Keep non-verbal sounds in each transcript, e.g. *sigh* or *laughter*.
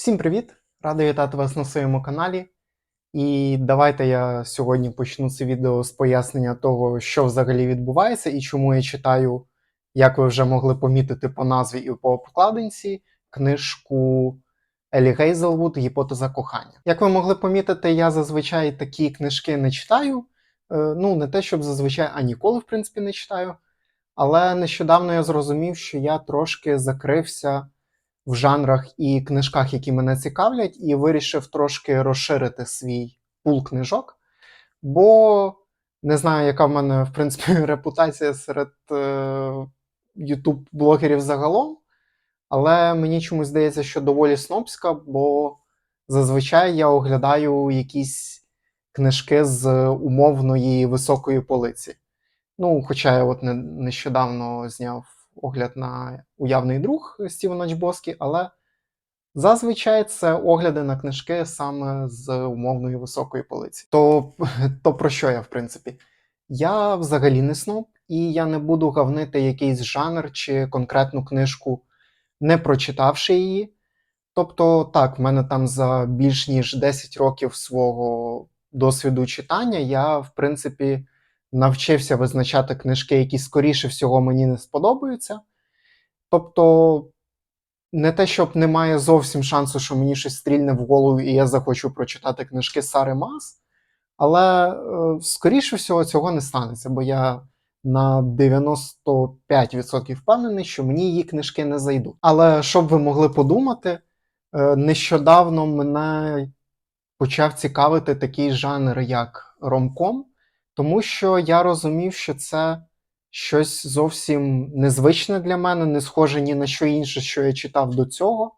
Всім привіт! Радий вітати вас на своєму каналі. І давайте я сьогодні почну це відео з пояснення того, що взагалі відбувається і чому я читаю, як ви вже могли помітити по назві і по обкладинці, книжку Елі Гейзелвуд Гіпотеза кохання. Як ви могли помітити, я зазвичай такі книжки не читаю. Е, Ну, не те, щоб зазвичай, а ніколи, в принципі, не читаю. Але нещодавно я зрозумів, що я трошки закрився в жанрах і книжках, які мене цікавлять, і вирішив трошки розширити свій пул книжок. Бо не знаю, яка в мене, в принципі, *laughs* репутація серед е, ютуб-блогерів загалом. Але мені чомусь здається, що доволі снобська, бо зазвичай я оглядаю якісь книжки з умовної високої полиці. Ну, хоча я от не, нещодавно зняв огляд на уявний друг Стівена Чбоскі, але зазвичай це огляди на книжки саме з умовної високої полиці. То, *laughs* то про що я, в принципі? Я взагалі не сноб, і я не буду гавнити якийсь жанр чи конкретну книжку, не прочитавши її. Тобто, так, в мене там за більш ніж 10 років свого досвіду читання я, в принципі, навчився визначати книжки, які скоріше всього мені не сподобаються. Тобто, не те, щоб немає зовсім шансу, що мені щось стрільне в голову, і я захочу прочитати книжки Сари Мас, але, е, скоріше всього, цього не станеться, бо я на 95% впевнений, що мені її книжки не зайдуть. Але щоб ви могли подумати, е, нещодавно мене почав цікавити такий жанр, як ромком, тому що я розумів, що це щось зовсім незвичне для мене, не схоже ні на що інше, що я читав до цього.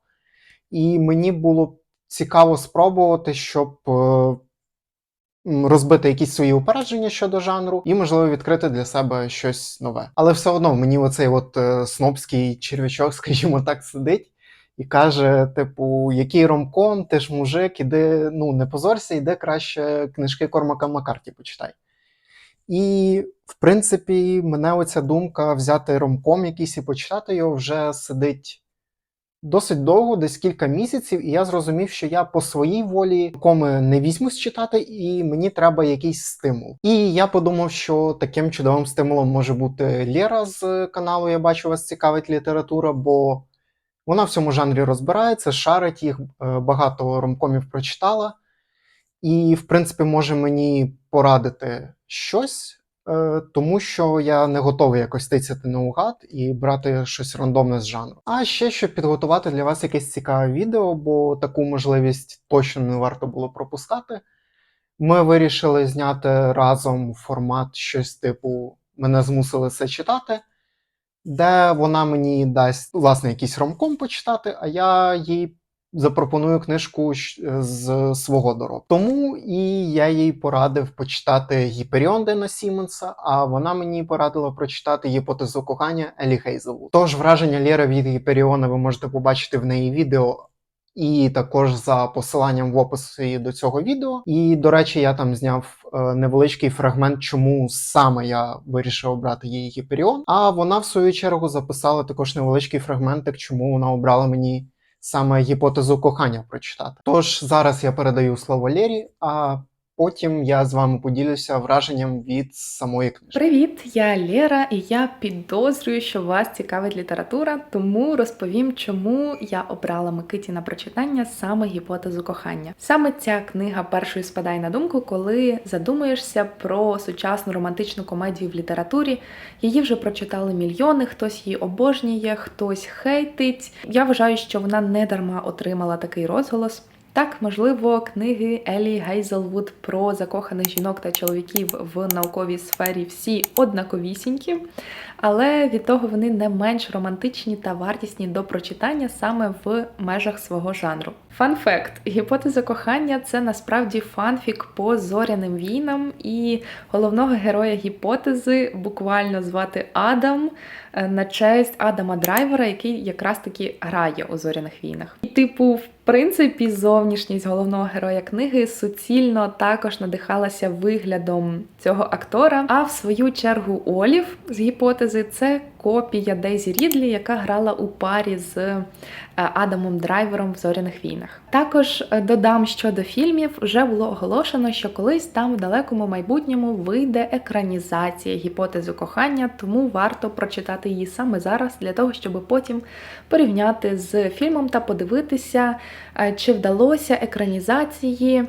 І мені було цікаво спробувати, щоб е, розбити якісь свої упередження щодо жанру і, можливо, відкрити для себе щось нове. Але все одно мені оцей от е, снобський черв'ячок, *laughs* скажімо так, сидить. І каже: типу, який ромком, ти ж мужик, іди, ну не позорся, іди краще книжки Кормака Маккарті почитай. І, в принципі, мене оця думка взяти ромком якийсь і почитати його вже сидить досить довго, десь кілька місяців, і я зрозумів, що я по своїй волі коми не візьмусь читати, і мені треба якийсь стимул. І я подумав, що таким чудовим стимулом може бути Лєра з каналу Я бачу вас цікавить література, бо вона в цьому жанрі розбирається, шарить їх, е, багато ромкомів прочитала. І, в принципі, може мені порадити щось, е, тому що я не готовий якось тицяти наугад і брати щось рандомне з жанру. А ще щоб підготувати для вас якесь цікаве відео, бо таку можливість точно не варто було пропускати. Ми вирішили зняти разом формат щось типу Мене змусили це читати, де вона мені дасть власне якийсь ромком почитати, а я їй запропоную книжку з свого доробку. Тому і я їй порадив почитати Гіперіон Дена Сіменса, а вона мені порадила прочитати гіпотезу кохання Елі Хейзелвуд. Тож враження Лєри від Гіперіона ви можете побачити в неї відео. І також за посиланням в описі до цього відео. І, до речі, я там зняв е, невеличкий фрагмент, чому саме я вирішив обрати її Гіперіон. А вона, в свою чергу, записала також невеличкий фрагментик, чому вона обрала мені саме гіпотезу кохання прочитати. Тож зараз я передаю слово Лєрі, а потім я з вами поділюся враженням від самої книжки. Привіт, я Лєра, і я підозрюю, що вас цікавить література, тому розповім, чому я обрала Микиті на прочитання саме гіпотезу кохання. Саме ця книга першою спадає на думку, коли задумуєшся про сучасну романтичну комедію в літературі. Її вже прочитали мільйони, хтось її обожнює, хтось хейтить. Я вважаю, що вона не дарма отримала такий розголос. Так, можливо, книги Елі Гейзелвуд про закоханих жінок та чоловіків в науковій сфері всі однаковісінькі, але від того вони не менш романтичні та вартісні до прочитання саме в межах свого жанру. Фан-факт: гіпотеза кохання це насправді фанфік по зоряним війнам, і головного героя гіпотези буквально звати Адам е, на честь Адама Драйвера, який якраз таки грає у зоряних війнах. І, типу, принципі, зовнішність головного героя книги суцільно також надихалася виглядом цього актора. А в свою чергу Олів з гіпотези це копія Дейзі Рідлі, яка грала у парі з е, Адамом Драйвером в зоряних війнах. Також е, додам щодо фільмів, вже було оголошено, що колись там в далекому майбутньому вийде екранізація гіпотези кохання, тому варто прочитати її саме зараз для того, щоб потім порівняти з фільмом та подивитися, е, чи вдалося екранізації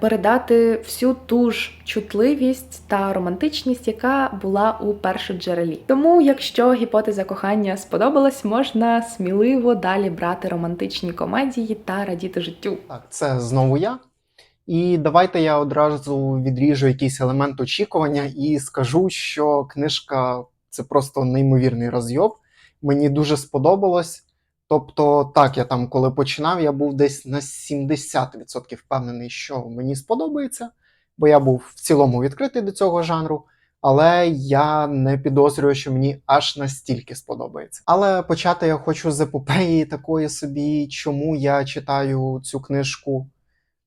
передати всю ту ж чутливість та романтичність, яка була у першоджерелі. Тому, якщо гіпотеза кохання сподобалась, можна сміливо далі брати романтичні комедії та радіти життю. Так, це знову я. І давайте я одразу відріжу якийсь елемент очікування і скажу, що книжка це просто неймовірний розйоб. Мені дуже сподобалось. Тобто, так, я там, коли починав, я був десь на 70% впевнений, що мені сподобається, бо я був в цілому відкритий до цього жанру. Але я не підозрюю, що мені аж настільки сподобається. Але почати я хочу з епопеї такої собі, чому я читаю цю книжку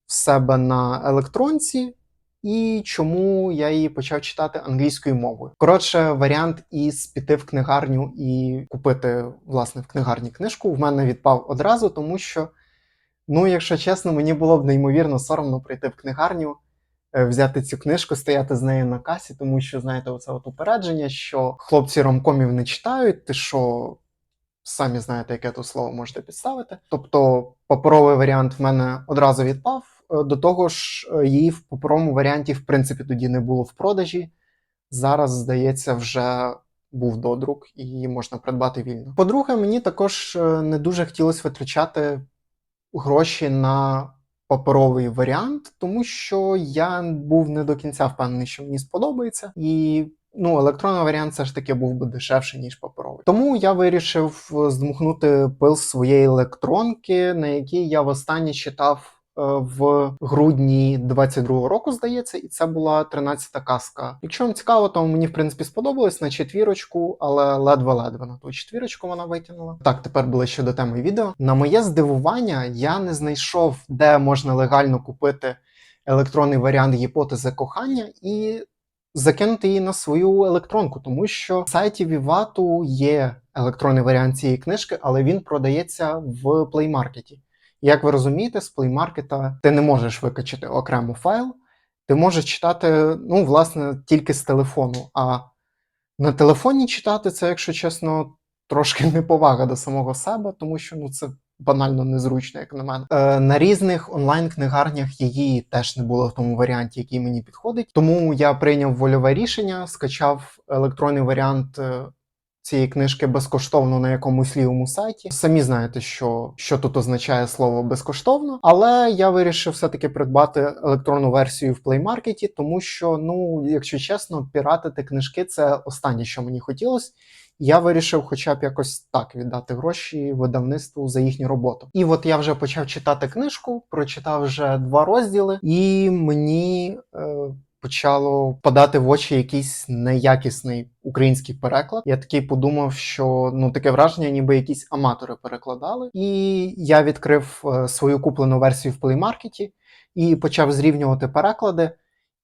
в себе на електронці, і чому я її почав читати англійською мовою. Коротше, варіант із піти в книгарню і купити власне в книгарні книжку в мене відпав одразу, тому що, ну, якщо чесно, мені було б неймовірно соромно прийти в книгарню, взяти цю книжку, стояти з нею на касі, тому що, знаєте, оце от упередження, що хлопці ромкомів не читають, ти що. Самі знаєте, яке то слово можете підставити. Тобто паперовий варіант в мене одразу відпав. Е, До того ж, е, її в паперовому варіанті, в принципі, тоді не було в продажі. Зараз, здається, вже був додрук і її можна придбати вільно. По-друге, мені також е, не дуже хотілося витрачати гроші на паперовий варіант, тому що я був не до кінця впевнений, що мені сподобається. І ну, електронний варіант все ж таки був би дешевше, ніж паперовий. Тому я вирішив е, здмухнути пил своєї електронки, на якій я востаннє читав в грудні 22-го року, здається, і це була 13-та казка. Якщо вам цікаво, то мені в принципі сподобалось на четвірочку, але ледве-ледве на ту четвірочку вона витягнула. Так, тепер ближче до теми відео. На моє здивування, я не знайшов, де можна легально купити електронний варіант гіпотези кохання і закинути її на свою електронку, тому що в сайті Вівату є електронний варіант цієї книжки, але він продається в Market. Як ви розумієте, з Market ти не можеш викачати окремо файл, ти можеш читати, ну, власне, тільки з телефону. А на телефоні читати це, якщо чесно, трошки *laughs* неповага до самого себе, тому що ну, це банально незручно, як на мене. Е, на різних онлайн-книгарнях її теж не було в тому варіанті, який мені підходить. Тому я прийняв вольове рішення, скачав електронний варіант. Цієї книжки безкоштовно на якомусь лівому сайті. Самі знаєте, що, що тут означає слово безкоштовно, але я вирішив все-таки придбати електронну версію в Market, тому що, ну, якщо чесно, піратити книжки це останнє, що мені хотілося. Я вирішив хоча б якось так віддати гроші видавництву за їхню роботу. І от я вже почав читати книжку, прочитав вже два розділи, і мені е, почало подати в очі якийсь неякісний український переклад. Я такий подумав, що ну таке враження, ніби якісь аматори перекладали. І я відкрив е, свою куплену версію в плеймаркеті і почав зрівнювати переклади.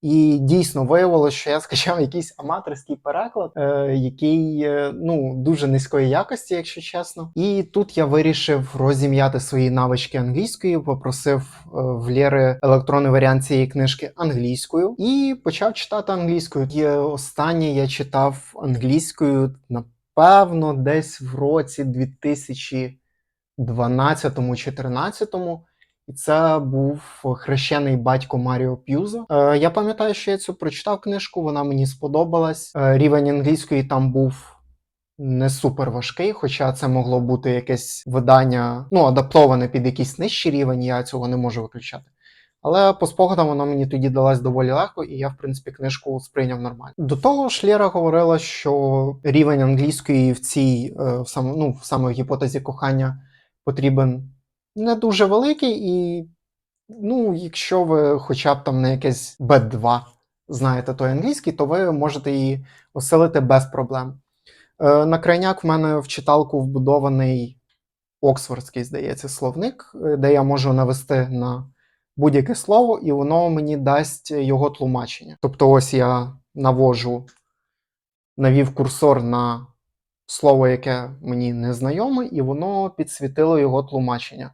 І дійсно виявилося, що я скачав якийсь аматорський переклад, е, який е, ну дуже низької якості, якщо чесно. І тут я вирішив розім'яти свої навички англійської, попросив е, в Лєри електронний варіант цієї книжки англійською і почав читати англійською. І останнє я читав англійською, напевно, десь в році 2012-2013. І це був хрещений батько Маріо П'юзо. Е, я пам'ятаю, що я цю прочитав книжку, вона мені сподобалась. Е, рівень англійської там був не супер важкий, хоча це могло бути якесь видання, ну, адаптоване під якийсь нижчий рівень, я цього не можу виключати. Але по спогадам вона мені тоді далась доволі легко, і я, в принципі, книжку сприйняв нормально. До того ж, Лєра говорила, що рівень англійської в цій е, в саме, ну, саме в гіпотезі кохання потрібен не дуже великий, і ну, якщо ви хоча б там на якесь B2 знаєте той англійський, то ви можете її осилити без проблем. Е, на крайняк в мене в читалку вбудований Оксфордський, здається, словник, е, де я можу навести на будь-яке слово, і воно мені дасть його тлумачення. Тобто, ось я навожу, навів курсор на слово, яке мені незнайоме, і воно підсвітило його тлумачення.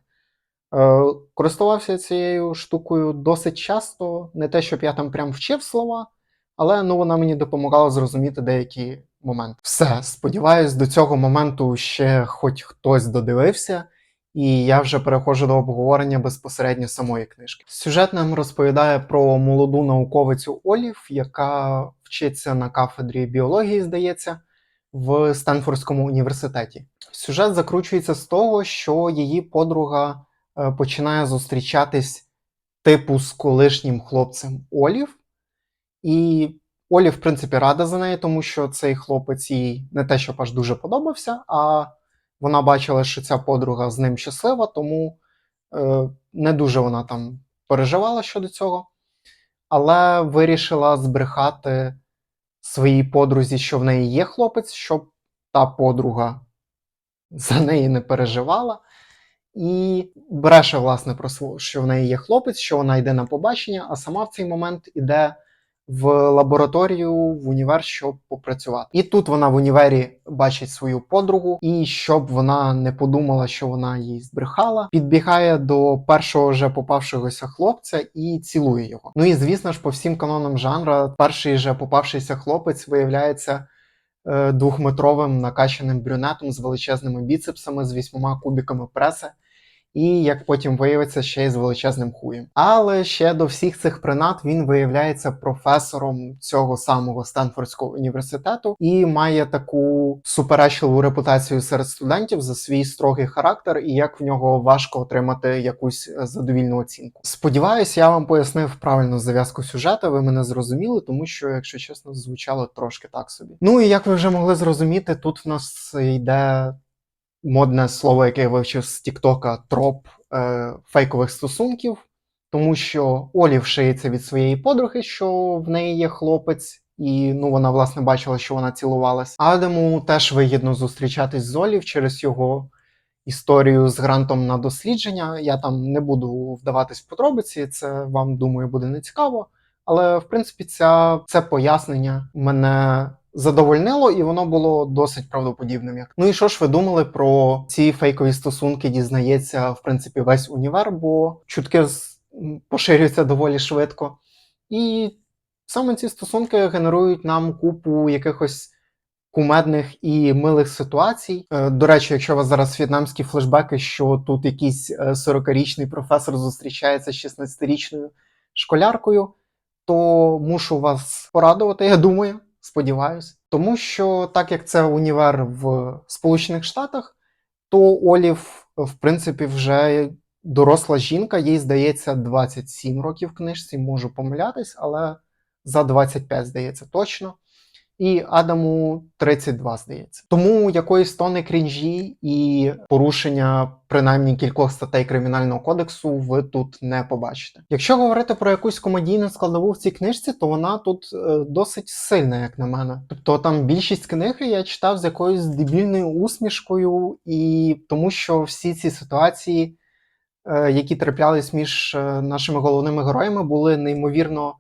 Е, користувався цією штукою досить часто, не те, щоб я там прям вчив слова, але ну, вона мені допомагала зрозуміти деякі моменти. Все, сподіваюсь, до цього моменту ще хоч хтось додивився, і я вже переходжу до обговорення безпосередньо самої книжки. Сюжет нам розповідає про молоду науковицю Олів, яка вчиться на кафедрі біології, здається, в Стенфордському університеті. Сюжет закручується з того, що її подруга починає зустрічатись типу з колишнім хлопцем Олів. І Олі, в принципі, рада за неї, тому що цей хлопець їй не те, щоб аж дуже подобався, а вона бачила, що ця подруга з ним щаслива, тому е, не дуже вона там переживала щодо цього. Але вирішила збрехати своїй подрузі, що в неї є хлопець, щоб та подруга за неї не переживала. І бреше, власне, про що в неї є хлопець, що вона йде на побачення, а сама в цей момент іде в лабораторію в універ, щоб попрацювати. І тут вона в універі бачить свою подругу, і щоб вона не подумала, що вона їй збрехала, підбігає до першого вже попавшогося хлопця і цілує його. Ну і звісно ж, по всім канонам жанра, перший же попавшийся хлопець виявляється е, двохметровим накачаним брюнетом з величезними біцепсами, з вісьмома кубіками преси. І, як потім виявиться, ще й з величезним хуєм. Але ще до всіх цих принад він виявляється професором цього самого Стенфордського університету і має таку суперечливу репутацію серед студентів за свій строгий характер і як в нього важко отримати якусь е, задовільну оцінку. Сподіваюсь, я вам пояснив правильну зав'язку сюжету. Ви мене зрозуміли, тому що, якщо чесно, звучало трошки так собі. Ну і як ви вже могли зрозуміти, тут в нас йде модне слово, яке я вивчив з Тіктока, троп е, фейкових стосунків, тому що Олів шиється від своєї подруги, що в неї є хлопець, і ну вона власне бачила, що вона цілувалась. Адаму теж вигідно зустрічатись з Олів через його історію з грантом на дослідження. Я там не буду вдаватись в подробиці, це вам думаю буде не цікаво. Але в принципі, ця, це пояснення мене задовольнило, і воно було досить правдоподібним. Ну і що ж ви думали про ці фейкові стосунки? Дізнається в принципі весь універ, бо чутки поширюються доволі швидко. І саме ці стосунки генерують нам купу якихось кумедних і милих ситуацій. Е, До речі, якщо у вас зараз в'єтнамські флешбеки, що тут якийсь е, 40-річний професор зустрічається з 16-річною школяркою, то мушу вас порадувати, я думаю, сподіваюсь. Тому що, так як це універ в Сполучених Штатах, то Олів, в принципі, вже доросла жінка, їй здається 27 років книжці, можу помилятись, але за 25, здається, точно. І Адаму 32, здається. Тому якоїсь тони крінжі і порушення принаймні кількох статей кримінального кодексу ви тут не побачите. Якщо говорити про якусь комедійну складову в цій книжці, то вона тут е, досить сильна, як на мене. Тобто там більшість книги я читав з якоюсь дебільною усмішкою, і тому що всі ці ситуації, е, які траплялись між е, нашими головними героями, були неймовірно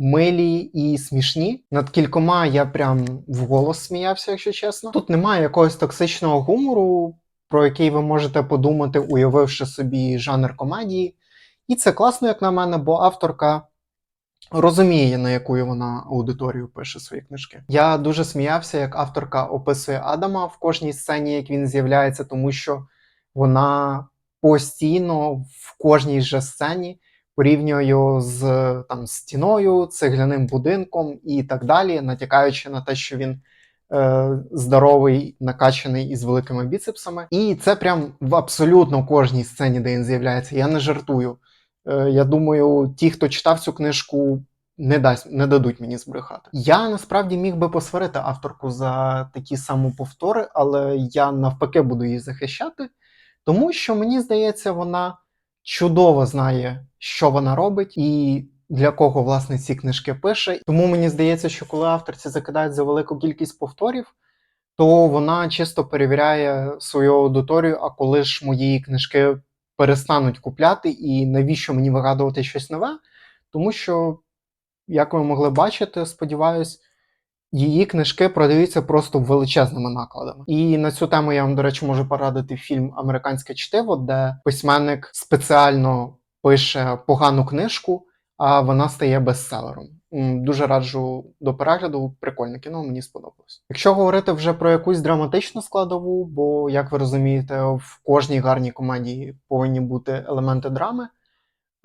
милі і смішні. Над кількома я прям вголос сміявся, якщо чесно. Тут немає якогось токсичного гумору, про який ви можете подумати, уявивши собі жанр комедії. І це класно, як на мене, бо авторка розуміє, на яку вона аудиторію пише свої книжки. Я дуже сміявся, як авторка описує Адама в кожній сцені, як він з'являється, тому що вона постійно в кожній же сцені порівнює його з там стіною, цегляним будинком і так далі, натякаючи на те, що він е, здоровий, накачаний і з великими біцепсами. І це прям в абсолютно кожній сцені, де він з'являється. Я не жартую. Е, я думаю, ті, хто читав цю книжку. Не дасть, не дадуть мені збрехати. Я насправді міг би посварити авторку за такі самоповтори, але я навпаки буду її захищати, тому що мені здається, вона чудово знає, що вона робить і для кого власне ці книжки пише. Тому мені здається, що коли авторці закидають за велику кількість повторів, то вона чисто перевіряє свою аудиторію, а коли ж мої книжки перестануть купляти, і навіщо мені вигадувати щось нове? Тому що, як ви могли бачити, сподіваюсь, її книжки продаються просто величезними накладами. І на цю тему я вам, до речі, можу порадити фільм Американське чтиво, де письменник спеціально пише погану книжку, а вона стає бестселером. Дуже раджу до перегляду. Прикольне кіно, мені сподобалось. Якщо говорити вже про якусь драматичну складову, бо, як ви розумієте, в кожній гарній комедії повинні бути елементи драми,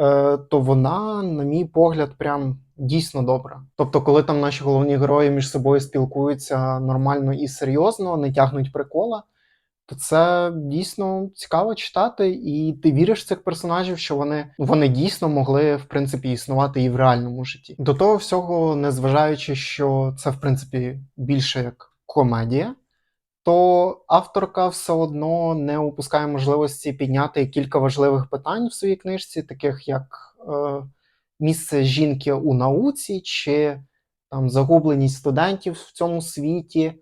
е, то вона, на мій погляд, прям дійсно добра. Тобто, коли там наші головні герої між собою спілкуються нормально і серйозно, не тягнуть прикола, то це дійсно цікаво читати, і ти віриш в цих персонажів, що вони, вони дійсно могли в принципі існувати і в реальному житті. До того всього, незважаючи, що це в принципі більше як комедія, то авторка все одно не упускає можливості підняти кілька важливих питань в своїй книжці, таких як е, місце жінки у науці, чи там загубленість студентів в цьому світі,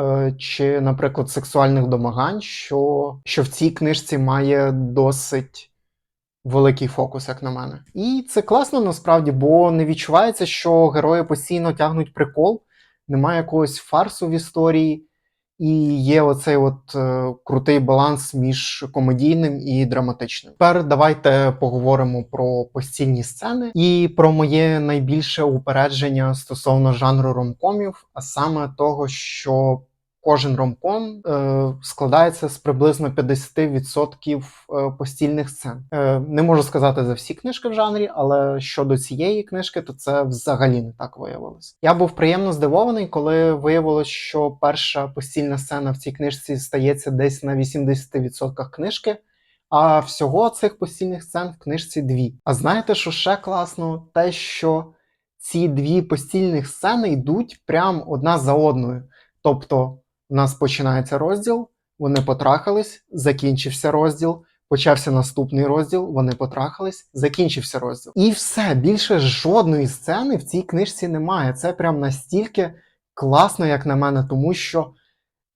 е, чи, наприклад, сексуальних домагань, що, що в цій книжці має досить великий фокус, як на мене. І це класно насправді, бо не відчувається, що герої постійно тягнуть прикол, немає якогось фарсу в історії. І є оцей от е, крутий баланс між комедійним і драматичним. Тепер давайте поговоримо про постільні сцени і про моє найбільше упередження стосовно жанру ромкомів, а саме того, що кожен ромком е, складається з приблизно 50% е, постільних сцен. Е, не можу сказати за всі книжки в жанрі, але щодо цієї книжки, то це взагалі не так виявилось. Я був приємно здивований, коли виявилось, що перша постільна сцена в цій книжці стається десь на 80% книжки. А всього цих постільних сцен в книжці дві. А знаєте, що ще класно? Те, що ці дві постільних сцени йдуть прям одна за одною. Тобто, у нас починається розділ, вони потрахались, закінчився розділ, почався наступний розділ, вони потрахались, закінчився розділ. І все, більше жодної сцени в цій книжці немає. Це прям настільки класно, як на мене, тому що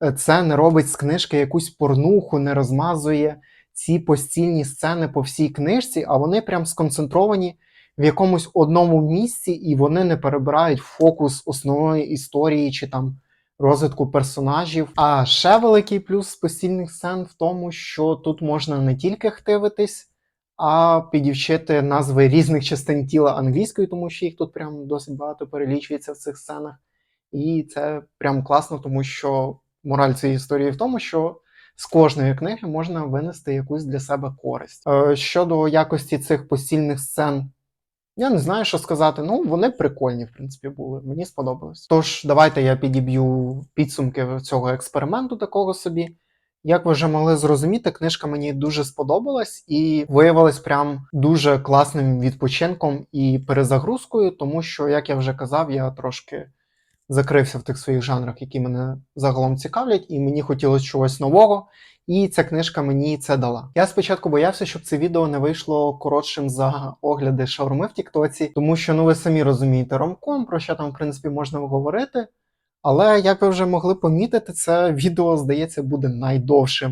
е, це не робить з книжки якусь порнуху, не розмазує ці постільні сцени по всій книжці, а вони прям сконцентровані в якомусь одному місці, і вони не перебирають фокус основної історії чи там розвитку персонажів. А ще великий плюс постільних сцен в тому, що тут можна не тільки хтивитись, а підівчити назви різних частин тіла англійською, тому що їх тут прям досить багато перелічується в цих сценах. І це прям класно, тому що мораль цієї історії в тому, що з кожної книги можна винести якусь для себе користь. Е, щодо якості цих постільних сцен, я не знаю, що сказати. Ну, вони прикольні, в принципі, були. Мені сподобалось. Тож, давайте я підіб'ю підсумки цього експерименту такого собі. Як ви вже могли зрозуміти, книжка мені дуже сподобалась і виявилась прям дуже класним відпочинком і перезагрузкою, тому що, як я вже казав, я трошки закрився в тих своїх жанрах, які мене загалом цікавлять, і мені хотілося чогось нового. І ця книжка мені це дала. Я спочатку боявся, щоб це відео не вийшло коротшим за огляди шаурми в Тіктоці, тому що ну ви самі розумієте ромком, про що там в принципі можна говорити. Але як ви вже могли помітити, це відео, здається, буде найдовшим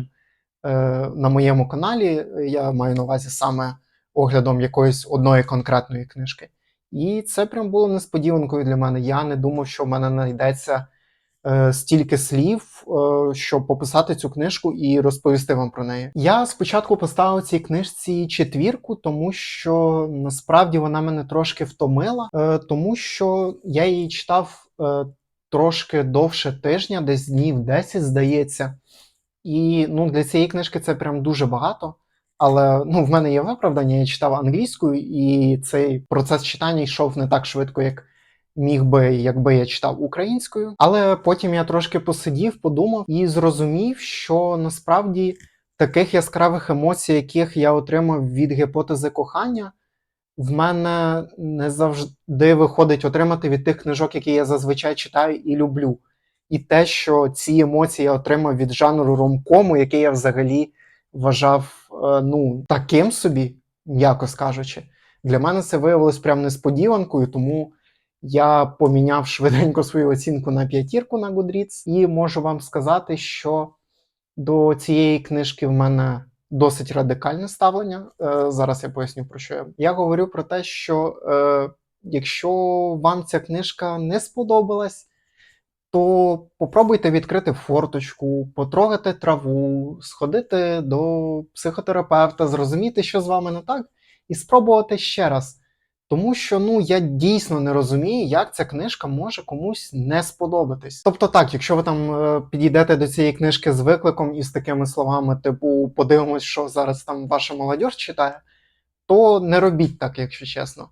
е, на моєму каналі. Я маю на увазі саме оглядом якоїсь одної конкретної книжки. І це прям було несподіванкою для мене. Я не думав, що в мене знайдеться стільки слів, е, щоб пописати цю книжку і розповісти вам про неї. Я спочатку поставив цій книжці четвірку, тому що насправді вона мене трошки втомила, е, тому що я її читав е, трошки довше тижня, десь днів 10, здається. І ну, для цієї книжки це прям дуже багато. Але ну, в мене є виправдання, я читав англійською, і цей процес читання йшов не так швидко, як міг би, якби я читав українською. Але потім я трошки посидів, подумав і зрозумів, що насправді таких яскравих емоцій, яких я отримав від гіпотези кохання, в мене не завжди виходить отримати від тих книжок, які я зазвичай читаю і люблю. І те, що ці емоції я отримав від жанру ромкому, який я взагалі вважав е, ну, таким собі, м'яко скажучи, для мене це виявилось прям несподіванкою, тому я поміняв швиденько свою оцінку на п'ятірку на Goodreads і можу вам сказати, що до цієї книжки в мене досить радикальне ставлення. Е, зараз я поясню про що я. Я говорю про те, що е, якщо вам ця книжка не сподобалась, то попробуйте відкрити форточку, потрогати траву, сходити до психотерапевта, зрозуміти, що з вами не так, і спробувати ще раз. Тому що ну я дійсно не розумію, як ця книжка може комусь не сподобатись. Тобто, так, якщо ви там е, підійдете до цієї книжки з викликом і з такими словами, типу, подивимось, що зараз там ваша молодь читає, то не робіть так, якщо чесно.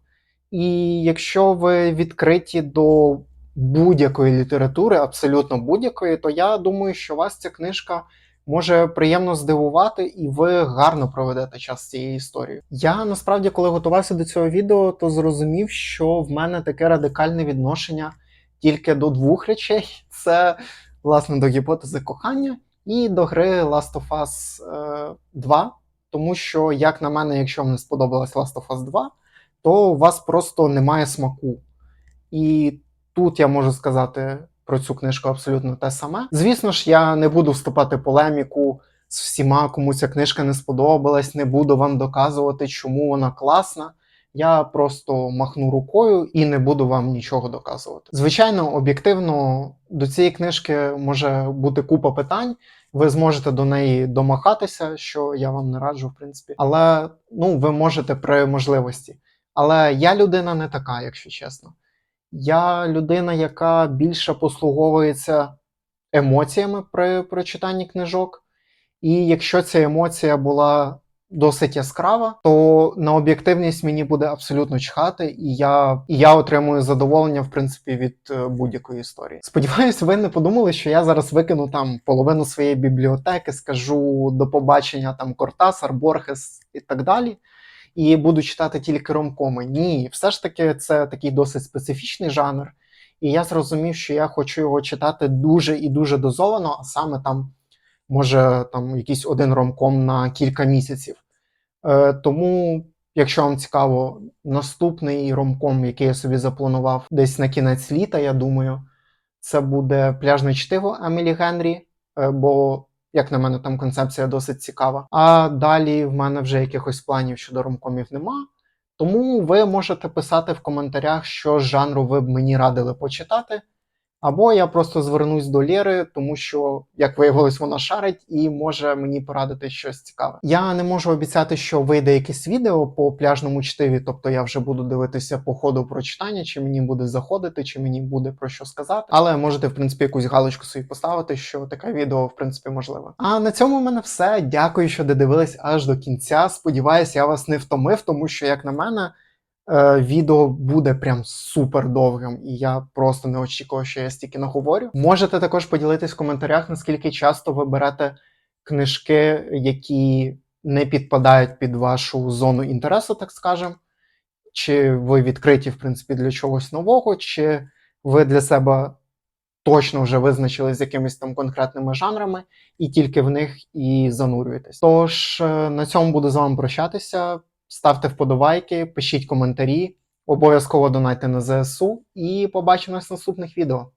І якщо ви відкриті до будь-якої літератури, абсолютно будь-якої, то я думаю, що вас ця книжка може приємно здивувати, і ви гарно проведете час з цією історією. Я насправді, коли готувався до цього відео, то зрозумів, що в мене таке радикальне відношення тільки до двох речей: це власне до гіпотези кохання і до гри Last of Us е, 2. Тому що, як на мене, якщо вам не сподобалась Last of Us 2, то у вас просто немає смаку. І тут я можу сказати про цю книжку абсолютно те саме. Звісно ж, я не буду вступати в полеміку з всіма, кому ця книжка не сподобалась, не буду вам доказувати, чому вона класна. Я просто махну рукою і не буду вам нічого доказувати. Звичайно, об'єктивно до цієї книжки може бути купа питань. Ви зможете до неї домахатися, що я вам не раджу, в принципі. Але ну, ви можете при можливості. Але я людина не така, якщо чесно. Я людина, яка більше послуговується емоціями при прочитанні книжок. І якщо ця емоція була досить яскрава, то на об'єктивність мені буде абсолютно чхати, і я, і я отримую задоволення, в принципі, від е, будь-якої історії. Сподіваюсь, ви не подумали, що я зараз викину там половину своєї бібліотеки, скажу до побачення там Кортасар, Борхес і так далі. І буду читати тільки ромкоми. Ні, все ж таки це такий досить специфічний жанр. І я зрозумів, що я хочу його читати дуже і дуже дозовано, а саме там, може, там якийсь один ромком на кілька місяців. Е, тому, якщо вам цікаво, наступний ромком, який я собі запланував десь на кінець літа, я думаю, це буде пляжне чтиво Емілі Генрі, е, бо, як на мене, там концепція досить цікава. А далі в мене вже якихось планів щодо ромкомів нема. Тому ви можете писати в коментарях, що жанру ви б мені радили почитати. Або я просто звернусь до Лєри, тому що, як виявилось, вона шарить і може мені порадити щось цікаве. Я не можу обіцяти, що вийде якесь відео по пляжному чтиві, тобто я вже буду дивитися по ходу прочитання, чи мені буде заходити, чи мені буде про що сказати. Але можете, в принципі, якусь галочку собі поставити, що таке відео, в принципі, можливе. А на цьому в мене все. Дякую, що додивились аж до кінця. Сподіваюсь, я вас не втомив, тому що, як на мене. Е, відео буде прям супер довгим, і я просто не очікував, що я стільки наговорю. Можете також поділитись в коментарях, наскільки часто ви берете книжки, які не підпадають під вашу зону інтересу, так скажем. Чи ви відкриті, в принципі, для чогось нового, чи ви для себе точно вже визначились з якимись там конкретними жанрами, і тільки в них і занурюєтесь. Тож е, на цьому буду з вами прощатися. Ставте вподобайки, пишіть коментарі, обов'язково донайте на ЗСУ і побачимось в наступних відео.